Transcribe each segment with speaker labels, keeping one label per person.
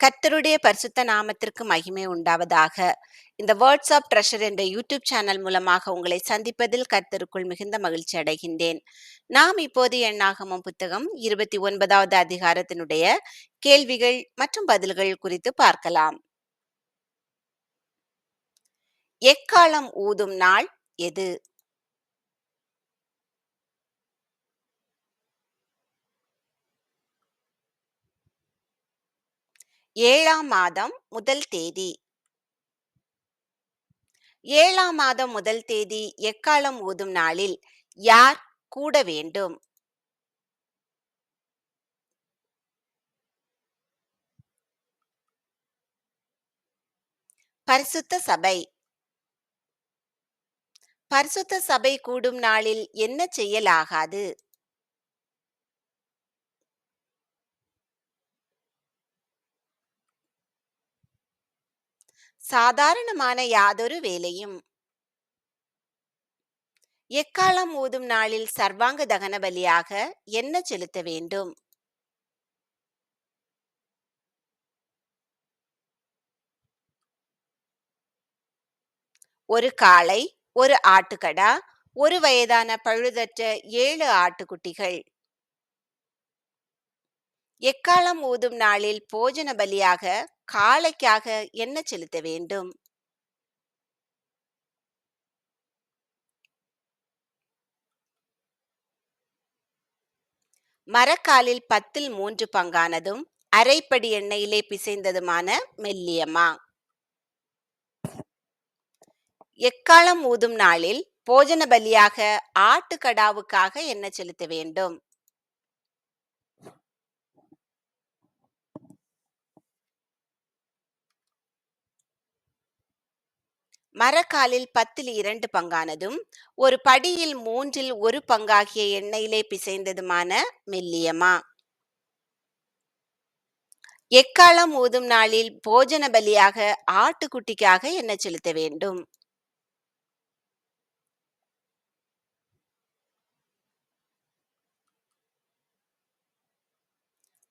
Speaker 1: கர்த்தருடைய பரிசுத்த நாமத்திற்கு மகிமை உண்டாவதாக. இந்த வேர்ட்ஸ் ஆஃப் ட்ரெஷர் என்ற யூடியூப் சேனல் மூலமாக உங்களை சந்திப்பதில் கர்த்தருக்குள் மிகுந்த மகிழ்ச்சி அடைகின்றேன். நாம் இப்போது எண்ணாகமம் புத்தகம் இருபத்தி ஒன்பதாவது அதிகாரத்தினுடைய கேள்விகள் மற்றும் பதில்கள் குறித்து பார்க்கலாம். எக்காலம் ஊதும் நாள் எது? ஏழாம் மாதம் முதல் தேதி. ஏழாம் மாதம் முதல் தேதி எக்காலம் ஊதும் நாளில் யார் கூட வேண்டும்? பரிசுத்த சபை. பரிசுத்த சபை கூடும் நாளில் என்ன செய்யலாகாது? சாதாரணமான யாதொரு வேலையும். எக்காலம் ஊதும் நாளில் சர்வாங்க தகன பலியாக என்ன செலுத்த வேண்டும்? ஒரு காளை ஒரு ஆட்டுக்கடா ஒரு வயதான பழுதற்ற ஏழு ஆட்டுக்குட்டிகள். எக்காலம் ஊதும் நாளில் போஜன பலியாக காளைக்காக என்ன செலுத்த வேண்டும்? மரக்காலில் பத்தில் மூன்று பங்கானதும் அரைப்படி எண்ணெயிலே பிசைந்ததுமான மெல்லியமா எக்காலம் ஊதும் நாளில் போஜன பலியாக ஆட்டுக்கடாவுக்காக என்ன செலுத்த வேண்டும்? மரக்காலில் பத்தில் இரண்டு பங்கானதும் ஒரு படியில் மூன்றில் ஒரு பங்காகிய எண்ணெயிலே பிசைந்ததுமான மெல்லியமா. எக்காலம் ஊதும் நாளில் போஜன பலியாக ஆட்டுக்குட்டிக்காக என்ன செலுத்த வேண்டும்?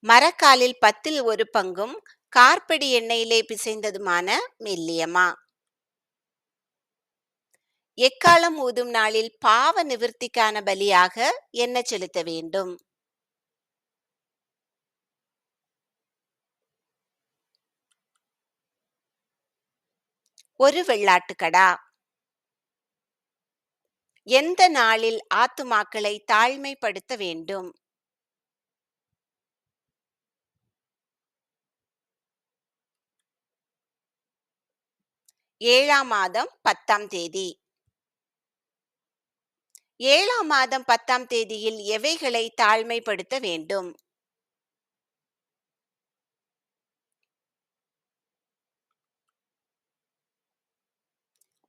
Speaker 1: மரக்காலில் பத்தில் ஒரு பங்கும் கார்படி எண்ணெயிலே பிசைந்ததுமான மெல்லியமா. எக்காலம் ஊதும் நாளில் பாவ நிவர்த்திக்கான பலியாக என்ன செலுத்த வேண்டும்? ஒரு வெள்ளாட்டுக்கடா. எந்த நாளில் ஆத்துமாக்களை தாழ்மைப்படுத்த வேண்டும்? ஏழாம் மாதம் பத்தாம் தேதி. ஏழாம் மாதம் பத்தாம் தேதியில் எவைகளை தாழ்மைப்படுத்த வேண்டும்?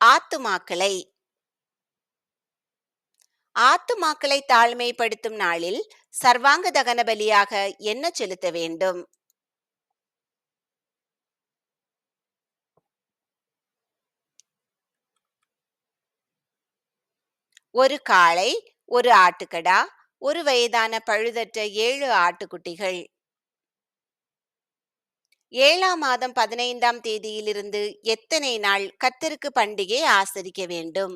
Speaker 1: ஆத்துமாக்களை. ஆத்துமாக்களை தாழ்மைப்படுத்தும் நாளில் சர்வாங்க தகன பலியாக என்ன செலுத்த வேண்டும்? ஒரு காளை ஒரு ஆட்டுக்கடா ஒரு வயதான பழுதற்ற ஏழு ஆட்டுக்குட்டிகள். ஏழாம் மாதம் பதினைந்தாம் தேதியிலிருந்து எத்தனை நாள் கத்தருக்கு பண்டிகை ஆசரிக்க வேண்டும்?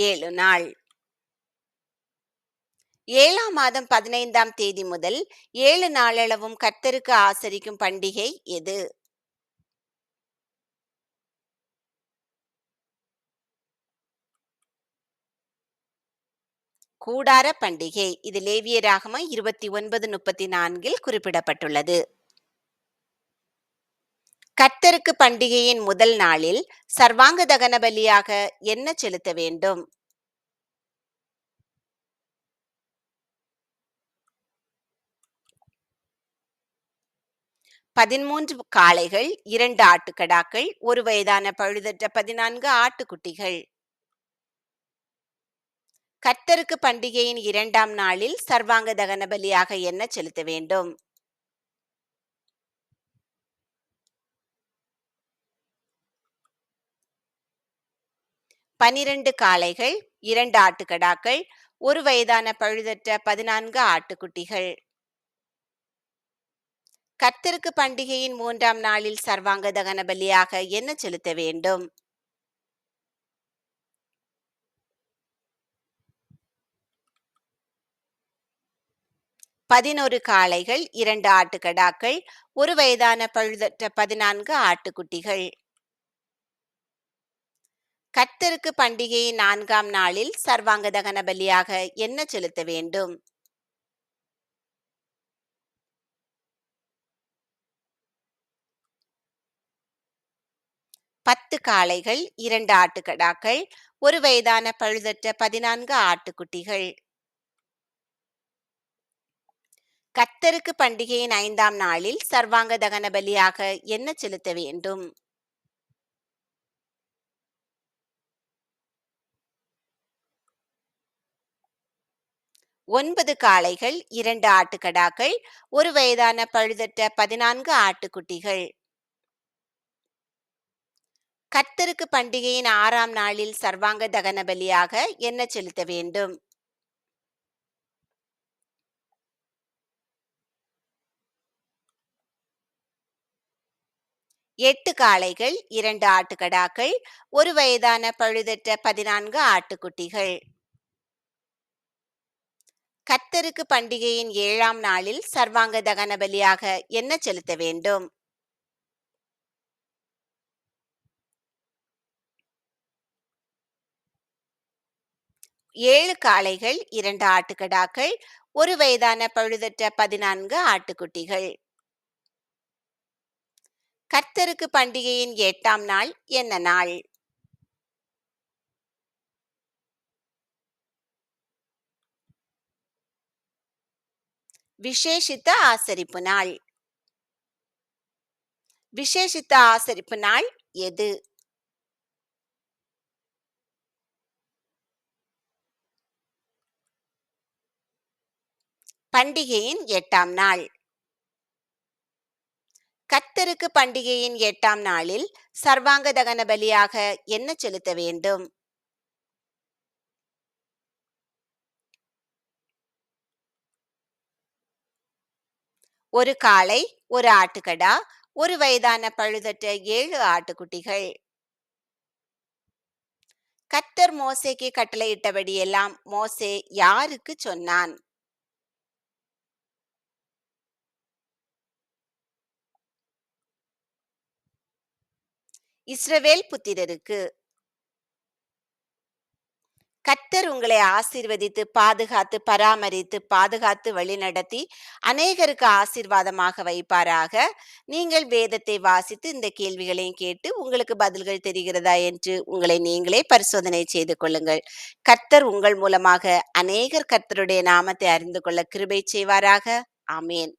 Speaker 1: ஏழு நாள். ஏழாம் மாதம் பதினைந்தாம் தேதி முதல் ஏழு நாளளவும் கர்த்தருக்கு ஆசரிக்கும் பண்டிகை எது? கூடார பண்டிகை. இது லேவியராகம இருபத்தி ஒன்பது முப்பத்தி நான்கில் குறிப்பிடப்பட்டுள்ளது. கர்த்தருக்கு பண்டிகையின் முதல் நாளில் சர்வாங்க தகன பலியாக என்ன செலுத்த வேண்டும்? பதிமூன்று காளைகள் இரண்டு ஆட்டுக்கடாக்கள் ஒரு வயதான பழுதற்ற பதினான்கு ஆட்டுக்குட்டிகள். கர்த்தருக்கு பண்டிகையின் இரண்டாம் நாளில் சர்வாங்க தகன பலியாக என்ன செலுத்த வேண்டும்? பனிரெண்டு காளைகள் இரண்டு ஆட்டுக்கடாக்கள் ஒரு வயதான பழுதற்ற பதினான்கு ஆட்டுக்குட்டிகள். கர்த்தருக்கு பண்டிகையின் மூன்றாம் நாளில் சர்வாங்க தகன பலியாக என்ன செலுத்த வேண்டும்? பதினொரு காளைகள் இரண்டு ஆட்டுக்கடாக்கள் ஒரு வயதான பழுதற்ற பதினான்கு ஆட்டுக்குட்டிகள். கர்த்தருக்கு பண்டிகையின் நான்காம் நாளில் சர்வாங்க தகன பலியாக என்ன செலுத்த வேண்டும்? பத்து காளைகள் இரண்டு ஆட்டுக்கடாக்கள் ஒரு வயதான பழுதற்ற பதினான்கு ஆட்டுக்குட்டிகள். கத்தருக்கு பண்டிகையின் ஐந்தாம் நாளில் சர்வாங்க தகன பலியாக என்ன செலுத்த வேண்டும்? ஒன்பது காளைகள் இரண்டு ஆட்டுக்கடாக்கள் ஒரு வயதான பழுதற்ற பதினான்கு ஆட்டுக்குட்டிகள். கர்த்தருக்கு பண்டிகையின் ஆறாம் நாளில் சர்வாங்க தகன பலியாக என்ன செலுத்த வேண்டும்? எட்டு காளைகள் இரண்டு ஆட்டுக்கடாக்கள் ஒரு வயதான பழுதற்ற பதினான்கு ஆட்டுக்குட்டிகள். கர்த்தருக்கு பண்டிகையின் ஏழாம் நாளில் சர்வாங்க தகன பலியாக என்ன செலுத்த வேண்டும்? ஏழு காளைகள் இரண்டு ஆட்டுக்கடாக்கள் ஒரு வயதான பழுதற்ற பதினான்கு ஆட்டுக்குட்டிகள். கர்த்தருக்கு பண்டிகையின் எட்டாம் நாள் என்ன நாள்? விசேஷித்த ஆசரிப்பு நாள். விசேஷித்த ஆசரிப்பு நாள் எது? பண்டிகையின் எட்டாம் நாள். கத்தருக்கு பண்டிகையின் எட்டாம் நாளில் சர்வாங்க தகன பலியாக என்ன செலுத்த வேண்டும்? ஒரு காளை ஒரு ஆட்டுக்கடா ஒரு வயதான பழுதற்ற ஏழு ஆட்டுக்குட்டிகள். கத்தர் மோசேக்கு கட்டளையிட்டபடியெல்லாம் மோசே யாருக்கு சொன்னான்? இஸ்ரவேல் புத்திரருக்கு. கர்த்தர் உங்களை ஆசீர்வதித்து பாதுகாத்து பராமரித்து பாதுகாத்து வழிநடத்தி அநேகருக்கு ஆசீர்வாதமாக வைப்பாராக. நீங்கள் வேதத்தை வாசித்து இந்த கேள்விகளையும் கேட்டு உங்களுக்கு பதில்கள் தெரிகிறதா என்று உங்களை நீங்களே பரிசோதனை செய்து கொள்ளுங்கள். கர்த்தர் உங்கள் மூலமாக அநேகர் கர்த்தருடைய நாமத்தை அறிந்து கொள்ள கிருபை செய்வாராக. ஆமேன்.